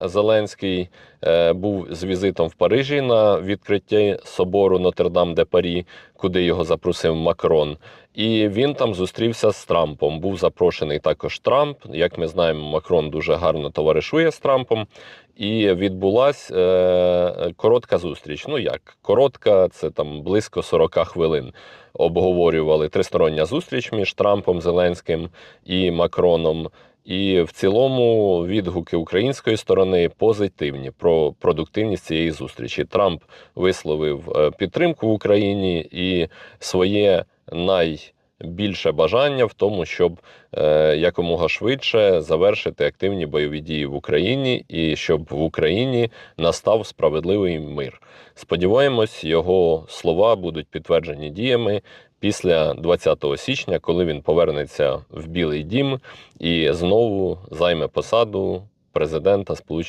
Зеленський е, був з візитом в Парижі на відкритті собору Нотр-Дам де Парі, куди його запросив Макрон. І він там зустрівся з Трампом. Був запрошений також Трамп. Як ми знаємо, Макрон дуже гарно товаришує з Трампом. І відбулася е, коротка зустріч. Ну як коротка, це там близько 40 хвилин. Обговорювали тристороння зустріч між Трампом, Зеленським і Макроном. І в цілому відгуки української сторони позитивні про продуктивність цієї зустрічі. Трамп висловив е, підтримку в Україні і своє найбільше бажання в тому, щоб е, якомога швидше завершити активні бойові дії в Україні і щоб в Україні настав справедливий мир. Сподіваємось, його слова будуть підтверджені діями після 20 січня, коли він повернеться в Білий Дім і знову займе посаду президента Сполучених.